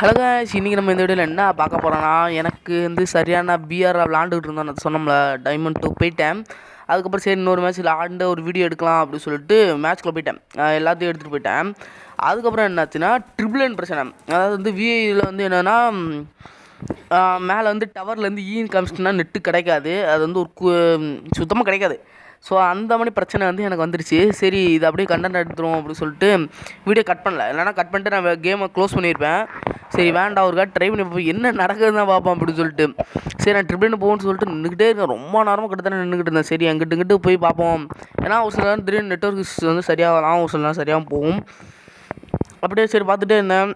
Hello இன்றைக்கி நம்ம இந்த வீடியோவில் என்ன பார்க்க போகிறோன்னா எனக்கு வந்து சரியான பிஆரில் விளாண்டுக்கிட்டு இருந்தோம். நான் சொன்னோம்ல டைமண்ட் டூ போயிட்டேன். அதுக்கப்புறம் சரி இன்னொரு மேட்ச் விளாண்டு ஒரு வீடியோ எடுக்கலாம் அப்படின்னு சொல்லிட்டு மேட்ச்க்குள்ளே போயிட்டேன். எல்லாத்தையும் எடுத்துகிட்டு போயிட்டேன். அதுக்கப்புறம் என்னாச்சுன்னா ட்ரிபிள் பிரச்சனை. அதாவது வந்து விஐயில் வந்து என்னென்னா மேலே வந்து டவர்லேருந்து ஈன் காமிச்சிட்டுனா நெட்டு கிடைக்காது. அது வந்து ஒரு சுத்தமாக கிடைக்காது. ஸோ அந்த மாதிரி பிரச்சனை வந்து எனக்கு வந்துருச்சு. சரி இது அப்படியே கண்டென்ட் எடுத்துருவோம் அப்படின்னு சொல்லிட்டு வீடியோ கட் பண்ணல. இல்லைனா கட் பண்ணிட்டு நான் கேமை க்ளோஸ் பண்ணியிருப்பேன் சரி வேண்டாம் அவருக்கா ட்ரை பண்ணி பார்ப்போம். என்ன நடக்குதுன்னு தான் பார்ப்போம் அப்படின்னு சொல்லிட்டு. சரி நான் ட்ரிபிள்னு போகணும்னு சொல்லிட்டு நின்றுக்கிட்டே இருக்கேன் ரொம்ப நேரமாக கிட்டத்தட்ட நின்றுக்கிட்டு இருந்தேன். சரி அங்கிட்டு இங்கிட்டு போய் பார்ப்போம். ஏன்னா ஒரு சில நேரம் திடீர்னு நெட்ஒர்க் இஷ்யூ வந்து சரியாகலாம். ஒரு சில நேரம் சரியாக போகும். அப்படியே சரி பார்த்துட்டே இருந்தேன்.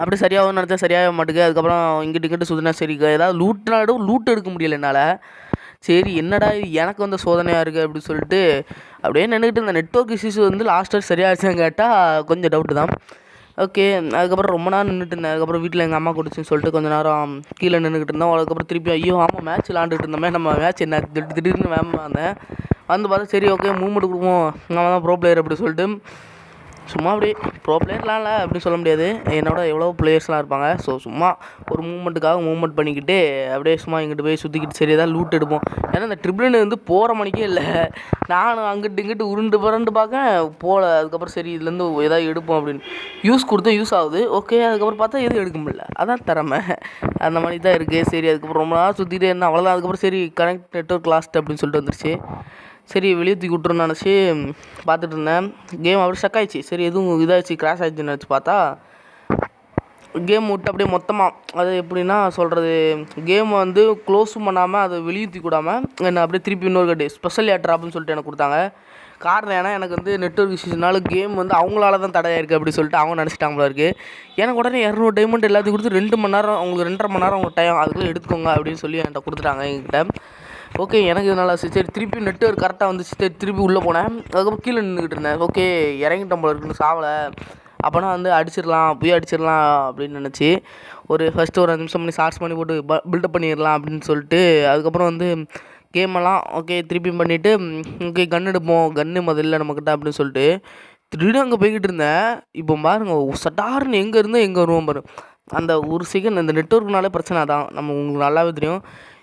அப்படியே சரியாகவும் நினச்சா சரியாக மாட்டேங்குது அதுக்கப்புறம் இங்கிட்டு இங்கிட்டு சுற்றினா சரி ஏதாவது லூட்னாலும் லூட் எடுக்க முடியல என்னால். சரி என்னடா இது? எனக்கு வந்து சோதனையாக இருக்குது அப்படின்னு சொல்லிட்டு அப்படியே நின்றுக்கிட்டு இந்த நெட்ஒர்க் இஷ்யூஸ் வந்து லாஸ்ட்டாக சரியாச்சுன்னு கேட்டால் கொஞ்சம் டவுட்டு தான். ஓகே அதுக்கப்புறம் ரொம்ப நேரம் நின்றுட்டு இருந்தேன். அதுக்கப்புறம் வீட்டில் எங்கள் அம்மா கொடுத்துன்னு சொல்லிட்டு கொஞ்ச நேரம் கீழே நின்றுக்கிட்டு இருந்தோம். அதுக்கப்புறம் திருப்பி ஐயோ ஆமாம் மேட்ச் விளாண்டுட்டு இருந்தோமே. நம்ம மேட்ச் என்ன? திடீர்னு வேமா வந்தேன். வந்து பார்த்தா சரி ஓகே மூமெண்ட் கொடுப்போம். நம்ம தான் ப்ரோ பிளேயர் அப்படி சொல்லிட்டு சும்மா அப்படியே ப்ரோ பிளேயர்லாம் இல்லை அப்படின்னு சொல்ல முடியாது. என்னோட எவ்வளோ பிளேயர்ஸ்லாம் இருப்பாங்க. ஸோ சும்மா ஒரு மூமெண்ட்டுக்காக மூவ்மெண்ட் பண்ணிக்கிட்டு அப்படியே சும்மா இங்கிட்டு போய் சுற்றிக்கிட்டு சரி ஏதாவது லூட் எடுப்போம். ஏன்னா இந்த ட்ரிபிள்னு வந்து போகிற மணிக்கே இல்லை. நானும் அங்கிட்டு இங்கிட்டு உருண்டு புரண்டு பார்க்க போகல அதுக்கப்புறம் சரி இதுலேருந்து எதாவது எடுப்போம் அப்படின்னு. யூஸ் கொடுத்தா யூஸ் ஆகுது. ஓகே அதுக்கப்புறம் பார்த்தா எதுவும் எடுக்க முடியல. அதான் திறமை. அந்த மாதிரி தான் இருக்குது சரி அதுக்கப்புறம் ரொம்ப நாள் சுற்றிட்டே இருந்தேன். அவ்வளோதான் அதுக்கப்புறம் சரி கனெக்ட் நெட்ஒர்க் லாஸ்ட் அப்படின்னு சொல்லிட்டு வந்துருச்சு. சரி வெளியே தூக்கி விட்ருன்னு நினச்சி பார்த்துட்டு இருந்தேன். கேம் அப்படியே ஸ்டக் ஆயிடுச்சு. சரி எதுவும் இதாகிடுச்சு கிராஷ் ஆயிடுச்சுன்னு நினச்சி பார்த்தா கேம் விட்டு அப்படியே மொத்தமாக அது எப்படின்னா சொல்கிறது கேம் வந்து க்ளோஸும் பண்ணாமல் அதை வெளியே தூக்கி விடாமல் என்ன அப்படியே திருப்பி இன்னொரு கட்டு ஸ்பெஷல் ஏர் அப்படின்னு சொல்லிட்டு எனக்கு கொடுத்தாங்க. காரணம் ஏன்னா எனக்கு வந்து நெட்ஒர்க் இஷ்யூஸ்னால கேம் வந்து அவங்களால தான் தடையாயிருக்கு அப்படி சொல்லிட்டு அவங்க நினச்சிட்டாங்களா இருக்குது எனக்கு உடனே இரநூறு டைமண்ட் எல்லாத்தையும் கொடுத்து ரெண்டு மணி நேரம் அவங்களுக்கு ரெண்டரை மணி நேரம் அவங்க டைம் அதுக்குள்ளே எடுத்துக்கோங்க அப்படின்னு சொல்லி என்கிட்ட கொடுத்துட்டாங்க எங்கிட்ட ஓகே எனக்கு இது நல்லா சரி திருப்பி நெட்ஒர்க் கரெக்டாக வந்துச்சு. சரி திருப்பி உள்ளே போனேன். அதுக்கப்புறம் கீழே நின்றுக்கிட்டு இருந்தேன். ஓகே இறங்கிட்டோம் போல இருக்குன்னு சாவலை. அப்போனா வந்து அடிச்சிடலாம் போய் அடிச்சிடலாம் அப்படின்னு நினச்சி ஒரு ஃபஸ்ட்டு ஒரு அஞ்சு நிமிஷம் பண்ணி ஷார்ட்ஸ் பண்ணி போட்டு ப பில்டப் பண்ணிடலாம் அப்படின்னு சொல்லிட்டு அதுக்கப்புறம் வந்து கேமெல்லாம் ஓகே திருப்பியும் பண்ணிவிட்டு ஓகே கன் எடுப்போம். கன்று முதல்ல நம்மக்கிட்ட அப்படின்னு சொல்லிட்டு திடீர்னு அங்கே போய்கிட்டு இருந்தேன். இப்போ பாருங்கள் சட்டார்னு எங்கே இருந்தால் எங்கே வருவோம் பாரு. அந்த ஒரு செகண்ட் அந்த நெட்ஒர்க்னாலே பிரச்சனை தான். நம்ம உங்களுக்கு நல்லாவே தெரியும்.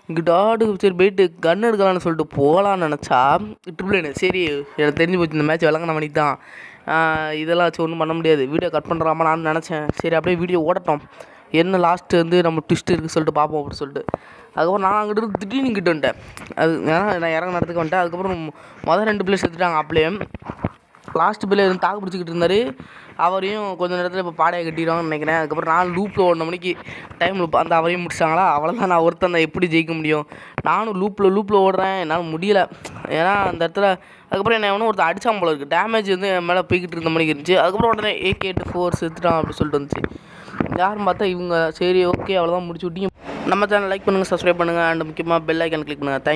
இங்கிட்டாடு சரி போயிட்டு கன் எடுக்கலாம்னு சொல்லிட்டு போகலான்னு நினச்சா ட்ரிபிள் சரி எனக்கு தெரிஞ்சு போச்சு இந்த மேட்ச் விளங்கின மணிக்கு தான். இதெல்லாம் வச்சு ஒன்றும் பண்ண முடியாது. வீடியோ கட் பண்ணுறாமா நான் நினச்சேன். சரி அப்படியே வீடியோ ஓடட்டும். என்ன லாஸ்ட்டு வந்து நம்ம ட்விஸ்ட் இருக்குது சொல்லிட்டு பார்ப்போம் அப்படின்னு சொல்லிட்டு. அதுக்கப்புறம் நான் அங்கிட்டு இருந்து திடீர்னு கிட்ட வந்துட்டேன். அது ஏன்னா நான் இறங்க நடத்துக்கு வந்துட்டேன். அதுக்கப்புறம் மொதல் ரெண்டு பிளேஸ் எடுத்துட்டாங்க அப்படியே. லாஸ்ட் பிள்ளை இருந்து தாக்கு பிடிச்சிக்கிட்டு இருந்தார். அவரையும் கொஞ்ச நேரத்தில் இப்போ பாடையை கட்டிடுவாங்கன்னு நினைக்கிறேன். அதுக்கப்புறம் நான் லூப்பில் ஓடின மணிக்கு டைம் லூப் அந்த அவரையும் முடிச்சாங்களா? அவ்வளோதான் நான் ஒருத்தன் எப்படி ஜெயிக்க முடியும்? நானும் லூப்பில் லூப்பில் ஓடுறேன். என்னால் முடியல. ஏன்னா அந்த இடத்துல அதுக்கப்புறம் என்ன எவனோ ஒருத்தன் அடிச்சான் போல இருக்குது டேமேஜ் வந்து என் மேலே போய்கிட்டு இருந்த மணிக்கு இருந்துச்சு. அதுக்கப்புறம் உடனே ஏகே எட்டு ஃபோர் செத்துட்டான் அப்படின்னு சொல்லிட்டு வந்துச்சு. யாருன்னு பார்த்தா இவங்க சரி ஓகே அவ்வளோதான் முடிச்சு விட்டீங்க. நம்ம சேனல் லைக் பண்ணுங்கள் சப்ஸ்கிரைப் பண்ணுங்கள் அண்ட் முக்கியமாக பெல் ஐக்கன் கிளிக் பண்ணுங்கள் தேங்க்